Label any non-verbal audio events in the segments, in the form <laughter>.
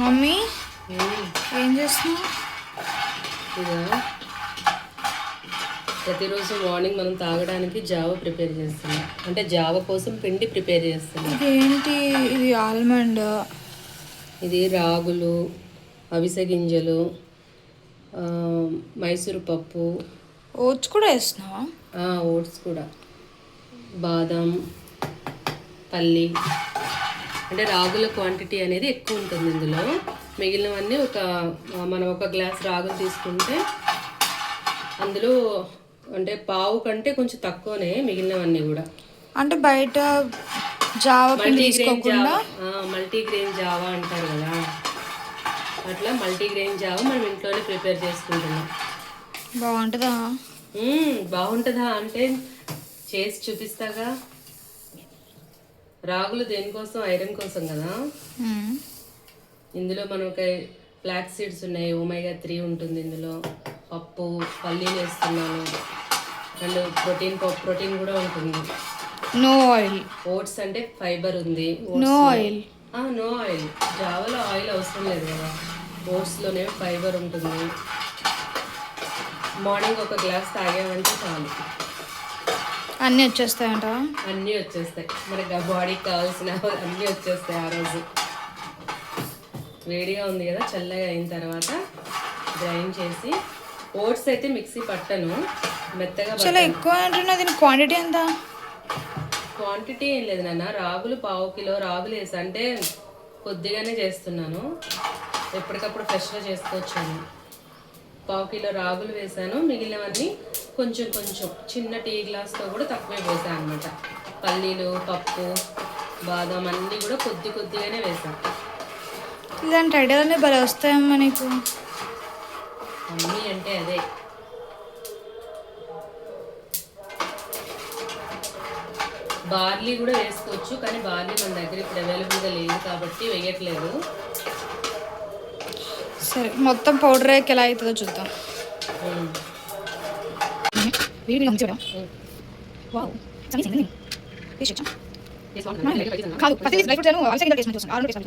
Mummy ఏం చేస్తున్నావు? ఇదా ప్రతిరోజు మార్నింగ్ మనం తాగడానికి జావ ప్రిపేర్ చేస్తున్నాం. అంటే జావ కోసం పిండి ప్రిపేర్ చేస్తున్నాం. ఇదేంటి? ఇది ఆల్మండ్. ఇది రాగులు అవిసె గింజలు మైసూరు పప్పు. ఓట్స్ కూడా వేస్తున్నావా? ఓట్స్ కూడా. బాదం పల్లి. అంటే రాగుల క్వాంటిటీ అనేది ఎక్కువ ఉంటుంది ఇందులో. మిగిలినవన్నీ ఒక మనం ఒక గ్లాస్ రాగులు తీసుకుంటే అందులో అంటే పావు కంటే కొంచెం తక్కువనే మిగిలినవన్నీ కూడా. అంటే బయట జావ తీసుకోకుండా? జావా. మల్టీగ్రెయిన్ జావా అంటారు కదా. అట్లా మల్టీగ్రెయిన్ జావా మనం ఇంట్లోనే ప్రిపేర్ చేసుకుంటున్నాం. బాగుంటుందా? బాగుంటుందా అంటే చేసి చూపిస్తాగా. రాగులు దేనికోసం? ఐరన్ కోసం కదా. ఇందులో మనం ఒక ఫ్లాక్ సీడ్స్ ఉన్నాయి. ఓమైగా త్రీ ఉంటుంది ఇందులో. పప్పు పల్లీలు వేస్తున్నాను. అండ్ ప్రోటీన్ ప్రోటీన్ కూడా ఉంటుంది. నో ఆయిల్ ఓట్స్ అంటే ఫైబర్ ఉంది. నో ఆయిల్ నో ఆయిల్ జావలో ఆయిల్ అవసరం లేదు కదా. ఓట్స్లోనే ఫైబర్ ఉంటుంది. మార్నింగ్ ఒక గ్లాస్ తాగామంటే చాలు. అన్నీ వచ్చేస్తాయంట అన్నీ వచ్చేస్తాయి. మనకి బాడీకి కావాల్సిన అన్నీ వచ్చేస్తాయి ఆ రోజు. వేడిగా ఉంది కదా చల్లగా అయిన తర్వాత గ్రైండ్ చేసి ఓట్స్ అయితే మిక్సీ పట్టను మెత్తగా చాలా ఎక్కువ అంటున్నా దీని క్వాంటిటీ ఎంత? క్వాంటిటీ ఏం లేదు నాన్న. రాగులు పావు కిలో రాగులు వేసి. అంటే కొద్దిగానే చేస్తున్నాను. ఎప్పటికప్పుడు ఫ్రెష్గా చేసుకోవచ్చాను. పావు కిలో రాగులు వేసాను. మిగిలినవన్నీ కొంచెం కొంచెం. చిన్న టీ గ్లాస్తో కూడా తక్కువే వేసాను అనమాట పల్లీలు పప్పు బాదం అన్నీ కూడా కొద్ది కొద్దిగానే వేసాను ఇలాంటి ఐడియాలనే భలే వస్తాయమ్మా నీకు. అన్నీ అంటే అదే. బార్లీ కూడా వేసుకోవచ్చు కానీ బార్లీ మన దగ్గర ఇప్పుడు అవైలబుల్గా లేదు కాబట్టి వేయట్లేదు. సరే మొత్తం పౌడర్ ఎలా అవుతుందో చూద్దాం. ఉమ్. వేడి ఉంచడం వావ్ కాదు ప్రతి డ్రై ఫ్రూట్స్ అలసా కింద టేస్ట్ చూస్తాను ఆరు టేస్ట్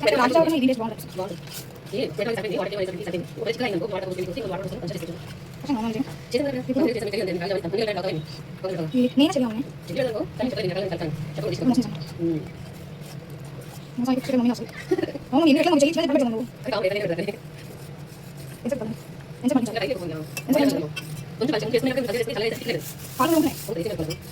ఫ్రిడ్జ్ చూసుకోవచ్చు రెండు స్టాక్ కావాలి మరి ఇంట్లో వాటర్ కూడా చేస్తాను కోచ్ మధ్య పవిత్ర కొద్దిగా పెసరెట్ కలుమా చూడండి ఆ,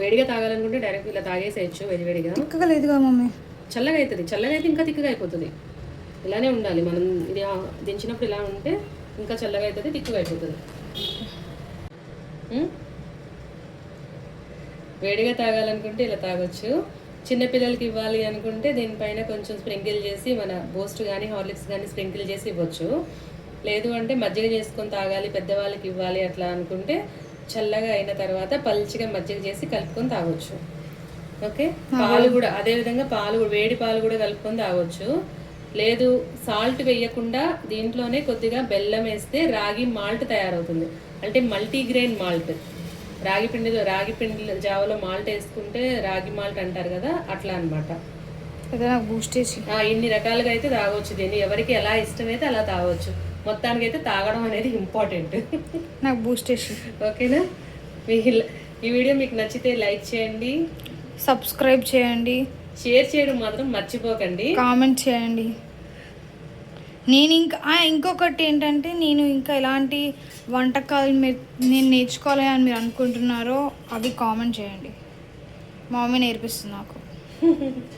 వేడిగా తాగాలనుకుంటే డైరెక్ట్ ఇలా తాగేసేయచ్చు వేడి వేడిగా తిక్కగా లేదుగా మమ్మీ. చల్లగా అవుతుంది చల్లగా అయితే ఇంకా తిక్కగా అయిపోతుంది. ఇలానే ఉండాలి మనం ఇది దించినప్పుడు ఇలా ఉంటే ఇంకా చల్లగా అవుతుంది తిక్కుగా అయిపోతుంది? వేడిగా తాగాలనుకుంటే ఇలా తాగొచ్చు. చిన్నపిల్లలకి ఇవ్వాలి అనుకుంటే దీనిపైన కొంచెం స్ప్రింకిల్ చేసి మన బూస్ట్ కానీ హార్లిక్స్ కానీ స్ప్రింకిల్ చేసి ఇవ్వచ్చు. లేదు అంటే మజ్జిగ చేసుకొని తాగాలి పెద్దవాళ్ళకి ఇవ్వాలి అట్లా అనుకుంటే చల్లగా అయిన తర్వాత పల్చిగా మజ్జిగ చేసి కలుపుకొని తాగొచ్చు. ఓకే? పాలు కూడా అదే విధంగా పాలు కూడా వేడి పాలు కూడా కలుపుకొని తాగొచ్చు. లేదు సాల్ట్ వేయకుండా దీంట్లోనే కొద్దిగా బెల్లం వేస్తే రాగి మాల్ట్ తయారవుతుంది. అంటే మల్టీగ్రెయిన్ మాల్ట్. రాగి పిండిలో రాగి పిండి జావలో మాల్ట్ వేసుకుంటే రాగి మాల్ట్ అంటారు కదా అట్లా ఆ, ఇన్ని రకాలుగా అయితే తాగొచ్చు దీన్ని. ఎవరికి ఎలా ఇష్టమైతే అలా తాగొచ్చు. మొత్తానికి అయితే తాగడం అనేది ఇంపార్టెంట్. నాకు బూస్ట్ ఓకేనా? మీ ఈ వీడియో మీకు నచ్చితే లైక్ చేయండి. సబ్స్క్రైబ్ చేయండి. షేర్ చేయడం మాత్రం మర్చిపోకండి. కామెంట్ చేయండి. నేను ఇంకా ఇంకొకటి ఏంటంటే నేను ఇంకా ఎలాంటి వంటకాలు మీరు నేను నేర్చుకోవాలి అని మీరు అనుకుంటున్నారో అవి కామెంట్ చేయండి. మా మమ్మీ నేర్పిస్తుంది నాకు. <laughs>